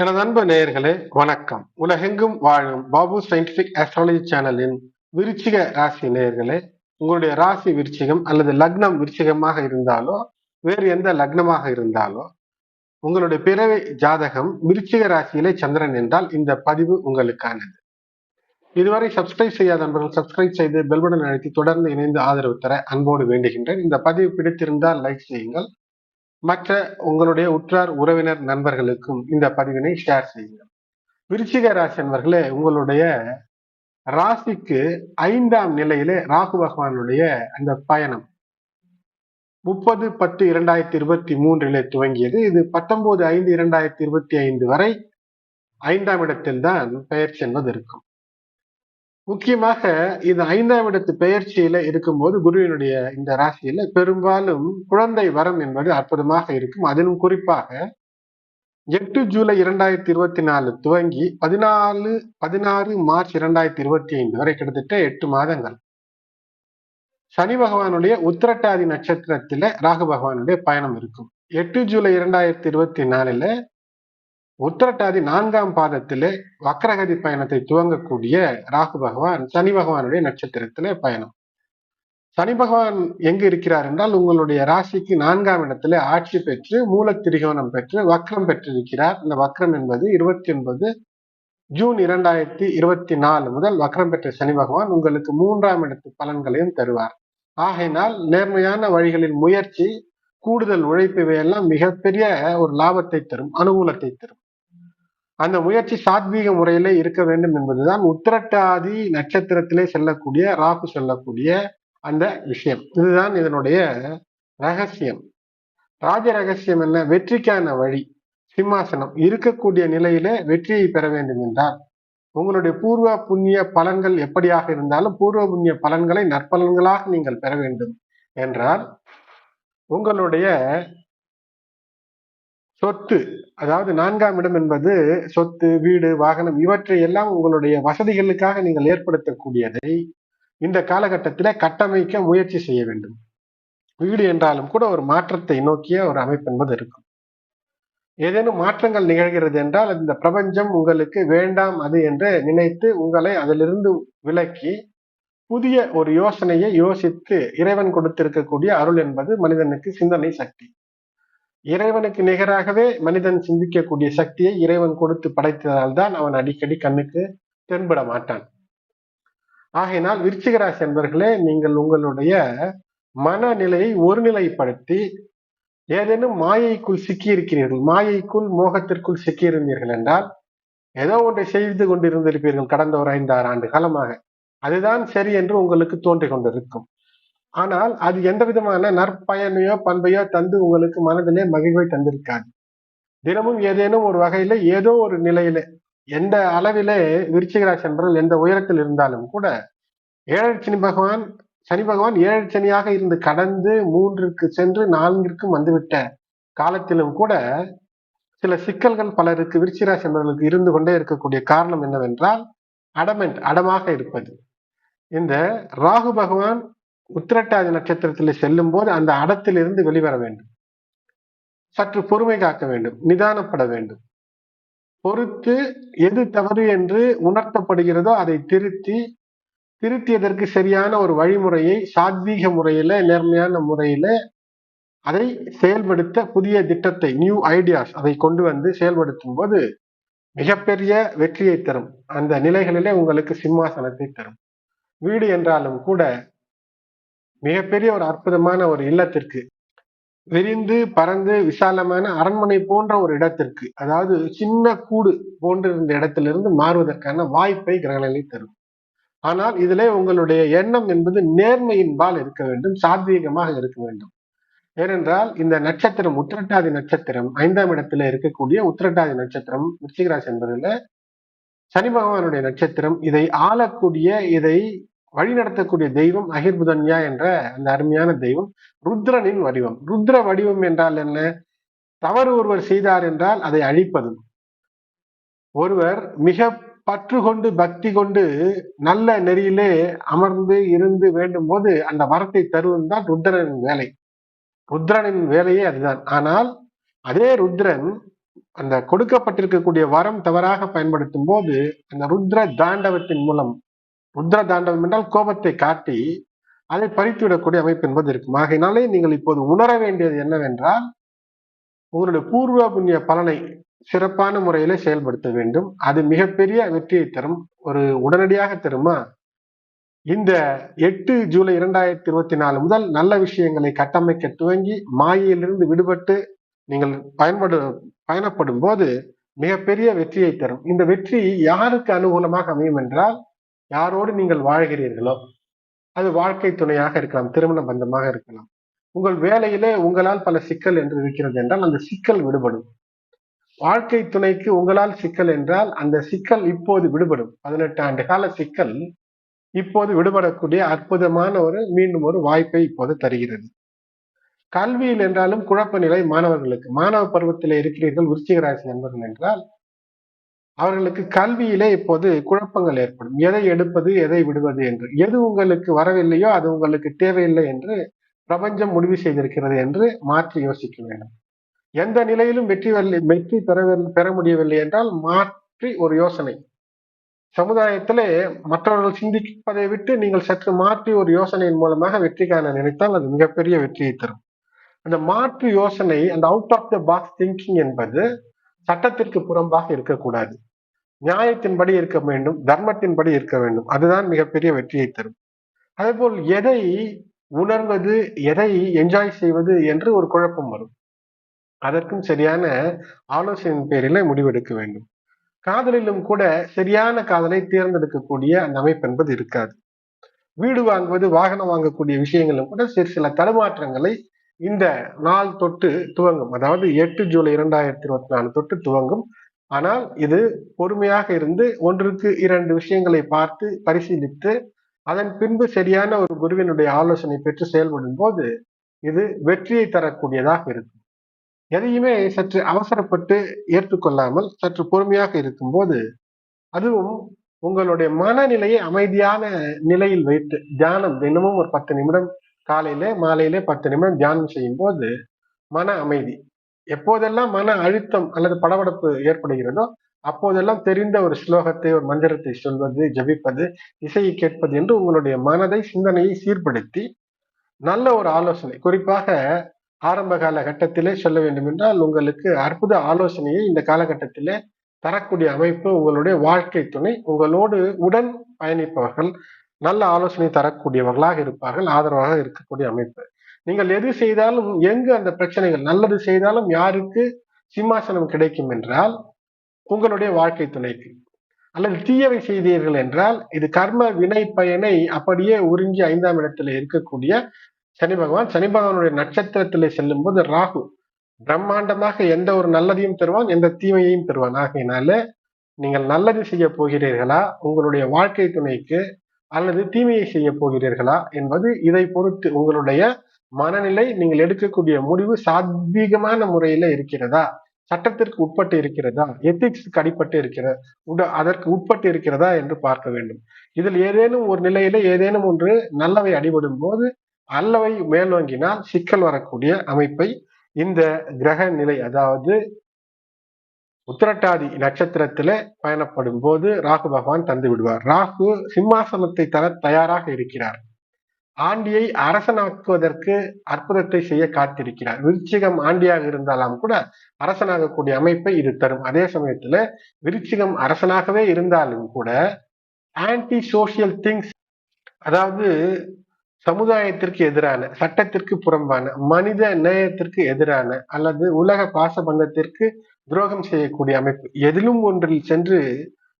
எனது அன்பு நேயர்களே வணக்கம். உலகெங்கும் வாழும் பாபு சயின்டிபிக் ஆஸ்ட்ராலஜி சேனலின் விருச்சிக ராசி நேயர்களே உங்களுடைய ராசி விருச்சிகம் அல்லது லக்னம் விருச்சிகமாக இருந்தாலோ வேறு எந்த லக்னமாக இருந்தாலோ உங்களுடைய பிறவி ஜாதகம் விருச்சிக ராசியிலே சந்திரன் என்றால் இந்த பதிவு உங்களுக்கானது. இதுவரை சப்ஸ்கிரைப் செய்யாத நண்பர்கள் சப்ஸ்கிரைப் செய்து பெல்படன் அழைத்து தொடர்ந்து இணைந்து ஆதரவு தர அன்போடு வேண்டுகின்றேன். இந்த பதிவு பிடித்திருந்தால் லைக் செய்யுங்கள். மற்ற உங்களுடைய உற்றார் உறவினர் நண்பர்களுக்கும் இந்த பதிவினை ஷேர் செய்யுங்கள். விருச்சிக ராசி நண்பர்களே உங்களுடைய ராசிக்கு ஐந்தாம் நிலையிலே ராகு பகவானுடைய அந்த பயணம் முப்பது பத்து இரண்டாயிரத்தி இருபத்தி மூன்றிலே துவங்கியது. இது பத்தொன்பது ஐந்து இரண்டாயிரத்தி இருபத்தி ஐந்து வரை ஐந்தாம் இடத்தில் தான் பெயர்ச்சி என்பது இருக்கும். முக்கியமாக இது ஐந்தாம் இடத்து பெயர்ச்சியில இருக்கும்போது குருவினுடைய இந்த ராசியில பெரும்பாலும் குழந்தை வரம் என்பது அற்புதமாக இருக்கும். அதிலும் குறிப்பாக எட்டு ஜூலை இரண்டாயிரத்தி இருபத்தி நாலு துவங்கி பதினாலு பதினாறு மார்ச் இரண்டாயிரத்தி இருபத்தி ஐந்து வரை கிட்டத்தட்ட எட்டு மாதங்கள். சனி பகவானுடைய உத்திரட்டாதி நட்சத்திரத்தில ராகு பகவானுடைய பயணம் இருக்கும். எட்டு ஜூலை இரண்டாயிரத்தி இருபத்தி நாலுல உத்திரட்டாதி நான்காம் பாதத்திலே வக்கரகதி பயணத்தை துவங்கக்கூடிய ராகு பகவான் சனி பகவானுடைய நட்சத்திரத்திலே பயணம். சனி பகவான் எங்கு இருக்கிறார் என்றால் உங்களுடைய ராசிக்கு நான்காம் இடத்திலே ஆட்சி பெற்று மூலத்திரிகோணம் பெற்று வக்ரம் பெற்றிருக்கிறார். இந்த வக்ரம் என்பது இருபத்தி ஒன்பது ஜூன் இரண்டாயிரத்தி இருபத்தி நாலு முதல் வக்ரம் பெற்ற சனி பகவான் உங்களுக்கு மூன்றாம் இடத்து பலன்களையும் தருவார். ஆகையினால் நேர்மையான வழிகளில் முயற்சி கூடுதல் உழைப்பு இவையெல்லாம் மிகப்பெரிய ஒரு லாபத்தை தரும் அனுகூலத்தை தரும். அந்த முயற்சி சாத்வீக முறையில இருக்க வேண்டும் என்பதுதான் உத்திரட்டாதி நட்சத்திரத்திலே செல்லக்கூடிய ராகு செல்லக்கூடிய அந்த விஷயம். இதுதான் இதனுடைய ரகசியம். ராஜ ரகசியம் என்ன? வெற்றிக்கான வழி சிம்மாசனம். இருக்கக்கூடிய நிலையில வெற்றியை பெற வேண்டும் என்றால் உங்களுடைய பூர்வ புண்ணிய பலன்கள் எப்படியாக இருந்தாலும் பூர்வ புண்ணிய பலன்களை நற்பலன்களாக நீங்கள் பெற வேண்டும் என்றால் உங்களுடைய சொத்து அதாவது நான்காம் இடம் என்பது சொத்து வீடு வாகனம் இவற்றை எல்லாம் உங்களுடைய வசதிகளுக்காக நீங்கள் ஏற்படுத்தக்கூடியதை இந்த காலகட்டத்தில் கட்டமைக்க முயற்சி செய்ய வேண்டும். வீடு என்றாலும் கூட ஒரு மாற்றத்தை நோக்கிய ஒரு அமைப்பு என்பது இருக்கும். ஏதேனும் மாற்றங்கள் நிகழ்கிறது என்றால் இந்த பிரபஞ்சம் உங்களுக்கு வேண்டாம் அது என்று நினைத்து உங்களை அதிலிருந்து விலக்கி புதிய ஒரு யோசனையை யோசித்து இறைவன் கொடுத்திருக்கக்கூடிய அருள் என்பது மனிதனுக்கு சிந்தனை சக்தி. இறைவனுக்கு நிகராகவே மனிதன் சிந்திக்கக்கூடிய சக்தியை இறைவன் கொடுத்து படைத்ததால் தான் அவன் அடிக்கடி கண்ணுக்கு தென்பட மாட்டான். ஆகையினால் விருச்சிகராசி என்பர்களே நீங்கள் உங்களுடைய மனநிலையை ஒருநிலைப்படுத்தி ஏதேனும் மாயைக்குள் சிக்கி இருக்கிறீர்கள் மாயைக்குள் மோகத்திற்குள் சிக்கியிருந்தீர்கள் என்றால் ஏதோ ஒன்றை செய்து கொண்டிருந்திருப்பீர்கள் கடந்த ஒரு ஐந்தாறு ஆண்டு காலமாக. அதுதான் சரி என்று உங்களுக்கு தோன்றிக் கொண்டிருக்கும். ஆனால் அது எந்த விதமான நற்பயனையோ பண்பையோ தந்து உங்களுக்கு மனதிலே மகிழ்வை தந்திருக்காது. தினமும் ஏதேனும் ஒரு வகையில ஏதோ ஒரு நிலையில எந்த அளவிலே விருச்சிகராசி என்பவர்கள் எந்த உயரத்தில் இருந்தாலும் கூட ஏழரை சனி பகவான் சனி பகவான் ஏழரை சனியாக இருந்து கடந்து மூன்றுக்கு சென்று நான்கிற்கும் வந்துவிட்ட காலத்திலும் கூட சில சிக்கல்கள் பலருக்கு விருச்சிகராசி என்பவர்களுக்கு இருந்து கொண்டே இருக்கக்கூடிய காரணம் என்னவென்றால் அடமெண்ட் அடமாக இருப்பது. இந்த ராகு பகவான் உத்திரட்டாதி நட்சத்திரத்தில் செல்லும் போது அந்த அடத்திலிருந்து வெளிவர வேண்டும். சற்று பொறுமை காக்க வேண்டும். நிதானப்பட வேண்டும். பொறுத்து எது தவறு என்று உணர்த்தப்படுகிறதோ அதை திருத்தி திருத்தியதற்கு சரியான ஒரு வழிமுறையை சாத்வீக முறையில நேர்மையான முறையில அதை செயல்படுத்த புதிய திட்டத்தை நியூ ஐடியாஸ் அதை கொண்டு வந்து செயல்படுத்தும் போது மிகப்பெரிய வெற்றியை தரும். அந்த நிலைகளிலே உங்களுக்கு சிம்மாசனத்தை தரும். வீடு என்றாலும் கூட மிகப்பெரிய ஒரு அற்புதமான ஒரு இல்லத்திற்கு. விரிந்து பறந்து விசாலமான அரண்மனை போன்ற ஒரு இடத்திற்கு. அதாவது சின்ன கூடு போன்றிருந்த இடத்திலிருந்து மாறுவதற்கான வாய்ப்பை கிரகநிலை தரும். ஆனால் இதிலே உங்களுடைய எண்ணம் என்பது நேர்மையின்பால் இருக்க வேண்டும் சாத்வீகமாக இருக்க வேண்டும். ஏனென்றால் இந்த நட்சத்திரம் உத்திரட்டாதி நட்சத்திரம். ஐந்தாம் இடத்துல இருக்கக்கூடிய உத்திரட்டாதி நட்சத்திரம் விருச்சிகராசி என்பதுல சனி பகவானுடைய நட்சத்திரம். இதை ஆளக்கூடிய இதை வழிநடத்தக்கூடிய தெய்வம் அகிர்புதன்யா என்ற அந்த அருமையான தெய்வம் ருத்ரனின் வடிவம். ருத்ர வடிவம் என்றால் என்ன? தவறு ஒருவர் செய்தார் என்றால் அதை அழிப்பதும் ஒருவர் மிக பற்று கொண்டு பக்தி கொண்டு நல்ல நெறியிலே அமர்ந்து இருந்து வேண்டும் போது அந்த வரத்தை தருவது தான் ருத்ரனின் வேலை. ருத்ரனின் வேலையே அதுதான். ஆனால் அதே ருத்ரன் அந்த கொடுக்கப்பட்டிருக்கக்கூடிய வரம் தவறாக பயன்படுத்தும் போது அந்த ருத்ர தாண்டவத்தின் மூலம் ருத்ர தாண்டவம் என்றால் கோபத்தை காட்டி அதை பறித்துவிடக்கூடிய அமைப்பு என்பது இருக்கும். ஆகையினாலே நீங்கள் இப்போது உணர வேண்டியது என்னவென்றால் உங்களுடைய பூர்வ புண்ணிய பலனை சிறப்பான முறையில செயல்படுத்த வேண்டும். அது மிகப்பெரிய வெற்றியை தரும். ஒரு உடனடியாக தருமா? இந்த எட்டு ஜூலை இரண்டாயிரத்தி இருபத்தி நாலு முதல் நல்ல விஷயங்களை கட்டமைக்க துவங்கி மாயையிலிருந்து விடுபட்டு நீங்கள் பயன்படு பயணப்படும் போது மிகப்பெரிய வெற்றியை தரும். இந்த வெற்றி யாருக்கு அனுகூலமாக அமையும் என்றால் யாரோடு நீங்கள் வாழ்கிறீர்களோ அது வாழ்க்கை துணையாக இருக்கலாம் திருமண பந்தமாக இருக்கலாம். உங்கள் வேலையிலே உங்களால் பல சிக்கல் என்று இருக்கிறது என்றால் அந்த சிக்கல் விடுபடும். வாழ்க்கை துணைக்கு உங்களால் சிக்கல் என்றால் அந்த சிக்கல் இப்போது விடுபடும். பதினெட்டு ஆண்டு கால சிக்கல் இப்போது விடுபடக்கூடிய அற்புதமான ஒரு மீண்டும் ஒரு வாய்ப்பை இப்போது தருகிறது. கல்வியில் என்றாலும் குழப்ப நிலை மாணவர்களுக்கு. மாணவ பருவத்தில் இருக்கிறீர்கள் விருச்சிக ராசி நண்பர்கள் என்றால் அவர்களுக்கு கல்வியிலே இப்போது குழப்பங்கள் ஏற்படும். எதை எடுப்பது எதை விடுவது என்று. எது உங்களுக்கு வரவில்லையோ அது உங்களுக்கு தேவையில்லை என்று பிரபஞ்சம் முடிவு செய்திருக்கிறது என்று மாற்றி யோசிக்க வேண்டும். எந்த நிலையிலும் வெற்றி வெற்றி பெற பெற முடியவில்லை என்றால் மாற்றி ஒரு யோசனை. சமுதாயத்திலே மற்றவர்கள் சிந்திப்பதை விட்டு நீங்கள் சற்று மாற்றி ஒரு யோசனையின் மூலமாக வெற்றி காண நினைத்தால் அது மிகப்பெரிய வெற்றியை தரும். அந்த மாற்று யோசனை அந்த out of the box thinking என்பது சட்டத்திற்கு புறம்பாக இருக்கக்கூடாது. நியாயத்தின்படி இருக்க வேண்டும் தர்மத்தின்படி இருக்க வேண்டும். அதுதான் மிகப்பெரிய வெற்றியை தரும். அதேபோல் எதை உணர்வது எதை என்ஜாய் செய்வது என்று ஒரு குழப்பம் வரும். அதற்கும் சரியான ஆலோசனையின் பேரில முடிவெடுக்க வேண்டும். காதலிலும் கூட சரியான காதலை தேர்ந்தெடுக்கக்கூடிய அந்த அமைப்பு என்பது இருக்காது. வீடு வாங்குவது வாகனம் வாங்கக்கூடிய விஷயங்களும் கூட சிறு சில தடுமாற்றங்களை இந்த நாள் தொட்டு துவங்கும். அதாவது எட்டு ஜூலை இரண்டாயிரத்தி இருபத்தி நாலு தொட்டு துவங்கும் ஆனால் இது பொறுமையாக இருந்து ஒன்றுக்கு இரண்டு விஷயங்களை பார்த்து பரிசீலித்து அதன் பின்பு சரியான ஒரு குருவினுடைய ஆலோசனை பெற்று செயல்படும் போது இது வெற்றியை தரக்கூடியதாக இருக்கும். எதையுமே சற்று அவசரப்பட்டு ஏற்றுக்கொள்ளாமல் சற்று பொறுமையாக இருக்கும்போது அதுவும் உங்களுடைய மனநிலையை அமைதியான நிலையில் வைத்து தியானம் தினமும் ஒரு பத்து நிமிடம் காலையில மாலையில பத்து நிமிடம் தியானம் செய்யும் போது மன அமைதி எப்போதெல்லாம் மன அழுத்தம் அல்லது படபடப்பு ஏற்படுகிறதோ அப்போதெல்லாம் தெரிந்த ஒரு ஸ்லோகத்தை ஒரு மந்திரத்தை சொல்வது ஜபிப்பது இசையை கேட்பது என்று உங்களுடைய மனதை சிந்தனையை சீர்படுத்தி நல்ல ஒரு ஆலோசனை குறிப்பாக ஆரம்ப கால கட்டத்திலே சொல்ல வேண்டும் என்றால் உங்களுக்கு அற்புத ஆலோசனையை இந்த காலகட்டத்திலே தரக்கூடிய அமைப்பு உங்களுடைய வாழ்க்கை துணை உங்களோடு உடன் பயணிப்பவர்கள் நல்ல ஆலோசனை தரக்கூடியவர்களாக இருப்பார்கள் ஆதரவாக இருக்கக்கூடிய அமைப்பு. நீங்கள் எது செய்தாலும் எங்கு அந்த பிரச்சனைகள் நல்லது செய்தாலும் யாருக்கு சிம்மாசனம் கிடைக்கும் என்றால் உங்களுடைய வாழ்க்கை துணைக்கு. அல்லது தீயவை செய்தீர்கள் என்றால் இது கர்ம வினை பயனை அப்படியே உறிஞ்சி ஐந்தாம் இடத்துல இருக்கக்கூடிய சனி பகவான். சனி பகவானுடைய நட்சத்திரத்தில் செல்லும் போது ராகு பிரம்மாண்டமாக எந்த ஒரு நல்லதையும் தருவான் எந்த தீமையையும் தருவான். ஆகையினால நீங்கள் நல்லது செய்ய போகிறீர்களா உங்களுடைய வாழ்க்கை துணைக்கு அல்லது தீமையை செய்ய போகிறீர்களா என்பது இதை பொறுத்து உங்களுடைய மனநிலை நீங்கள் எடுக்கக்கூடிய முடிவு சாத்வீகமான முறையில இருக்கிறதா? சட்டத்திற்கு உட்பட்டு இருக்கிறதா? எத்திக்ஸ்க்கு அடிப்பட்டு இருக்கிற உட அதற்கு உட்பட்டு இருக்கிறதா என்று பார்க்க வேண்டும். இதில் ஏதேனும் ஒரு நிலையில ஏதேனும் ஒன்று நல்லவை அடிபடும் போது அல்லவை மேலோங்கினால் சிக்கல் வரக்கூடிய அமைப்பை இந்த கிரக நிலை அதாவது உத்திரட்டாதி நட்சத்திரத்தில பயணப்படும் போது ராகு பகவான் தந்து விடுவார். ராகு சிம்மாசனத்தை தர தயாராக இருக்கிறார். ஆண்டியை அரசனாக்குவதற்கு அற்புதத்தை செய்ய காத்திருக்கிறார். விருச்சிகம் ஆண்டியாக இருந்தாலும் கூட அரசனாகக்கூடிய அமைப்பை இது தரும். அதே சமயத்துல விருச்சிகம் அரசனாகவே இருந்தாலும் கூட ஆன்டி சோசியல் திங்ஸ் அதாவது சமுதாயத்திற்கு எதிரான சட்டத்திற்கு புறம்பான மனித நேயத்திற்கு எதிரான அல்லது உலக பாசபந்தத்திற்கு துரோகம் செய்யக்கூடிய அமைப்பு எதிலும் ஒன்றில் சென்று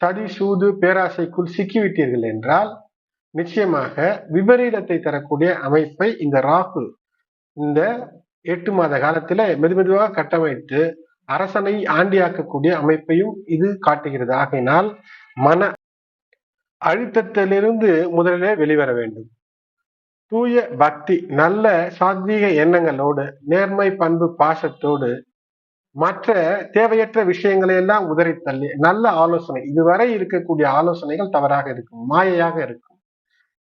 சதி சூது பேராசைக்குள் சிக்கிவிட்டீர்கள் என்றால் நிச்சயமாக விபரீதத்தை தரக்கூடிய அமைப்பை இந்த ராகு இந்த எட்டு மாத காலத்துல மெதுமெதுவாக கட்டமைத்து அரசனை ஆண்டியாக்கக்கூடிய அமைப்பையும் இது காட்டுகிறது. ஆகையினால் மன அழுத்தத்திலிருந்து முதலிலே வெளிவர வேண்டும். தூய பக்தி நல்ல சாத்வீக எண்ணங்களோடு நேர்மை பண்பு பாசத்தோடு மற்ற தேவையற்ற விஷயங்களை எல்லாம் உதறி தள்ளி நல்ல ஆலோசனை. இதுவரை இருக்கக்கூடிய ஆலோசனைகள் தவறாக இருக்கும் மாயையாக இருக்கும்.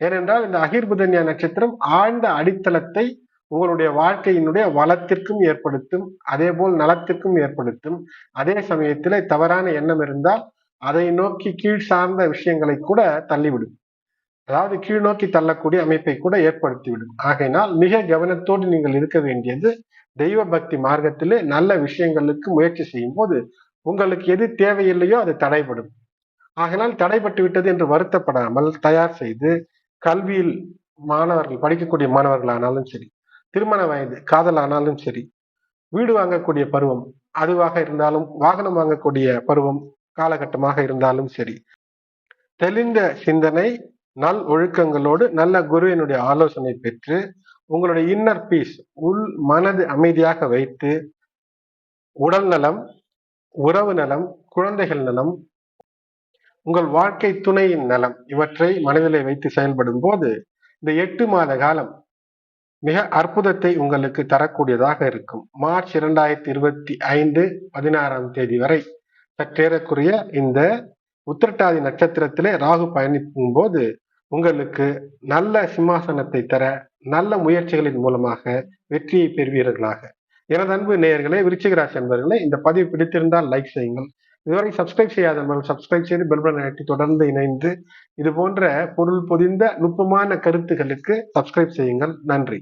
ஏனென்றால் இந்த அகிர்புதன்யா நட்சத்திரம் ஆழ்ந்த அடித்தளத்தை உங்களுடைய வாழ்க்கையினுடைய வளத்திற்கும் ஏற்படுத்தும் அதே போல் நலத்திற்கும் ஏற்படுத்தும். அதே சமயத்தில் தவறான எண்ணம் இருந்தால் அதை நோக்கி கீழ் சார்ந்த விஷயங்களை கூட தள்ளிவிடும். அதாவது கீழ் நோக்கி தள்ளக்கூடிய அமைப்பை கூட ஏற்படுத்திவிடும். ஆகையினால் மிக கவனத்தோடு நீங்கள் இருக்க வேண்டியது தெய்வ பக்தி மார்க்கத்திலே நல்ல விஷயங்களுக்கு முயற்சி செய்யும் போது உங்களுக்கு எது தேவையில்லையோ அது தடைபடும். ஆகினால் தடைபட்டு விட்டது என்று வருத்தப்படாமல் தயார் செய்து கல்வியில் மாணவர்கள் படிக்கக்கூடிய மாணவர்கள் ஆனாலும் சரி திருமண வயது காதல் ஆனாலும் சரி வீடு வாங்கக்கூடிய பருவம் அதுவாக இருந்தாலும் வாகனம் வாங்கக்கூடிய பருவம் காலகட்டமாக இருந்தாலும் சரி தெளிந்த சிந்தனை நல் ஒழுக்கங்களோடு நல்ல குருவினுடைய ஆலோசனை பெற்று உங்களுடைய இன்னர் பீஸ் உள் மனது அமைதியாக வைத்து உடல் நலம் உறவு நலம் குழந்தைகள் நலம் உங்கள் வாழ்க்கை துணையின் நலம் இவற்றை மனதிலே வைத்து செயல்படும் போது இந்த எட்டு மாத காலம் மிக அற்புதத்தை உங்களுக்கு தரக்கூடியதாக இருக்கும். மார்ச் இரண்டாயிரத்தி இருபத்தி ஐந்து பதினாறாம் தேதி வரை சற்றேறக்குரிய இந்த உத்திரட்டாதி நட்சத்திரத்திலே ராகு பயணிக்கும் போது உங்களுக்கு நல்ல சிம்மாசனத்தை தர நல்ல முயற்சிகளின் மூலமாக வெற்றியை பெறுவீர்களாக. எனது அன்பு நேயர்களே விருச்சிகராசி என்பவர்களே இந்த பதிவு பிடித்திருந்தால் லைக் செய்யுங்கள். இதுவரை சப்ஸ்கிரைப் செய்யாத சப்ஸ்கிரைப் செய்து பெல்பன் ஆட்டி தொடர்ந்து இணைந்து இது போன்ற பொருள் பொதிந்த நுட்பமான கருத்துகளுக்கு சப்ஸ்கிரைப் செய்யுங்கள். நன்றி.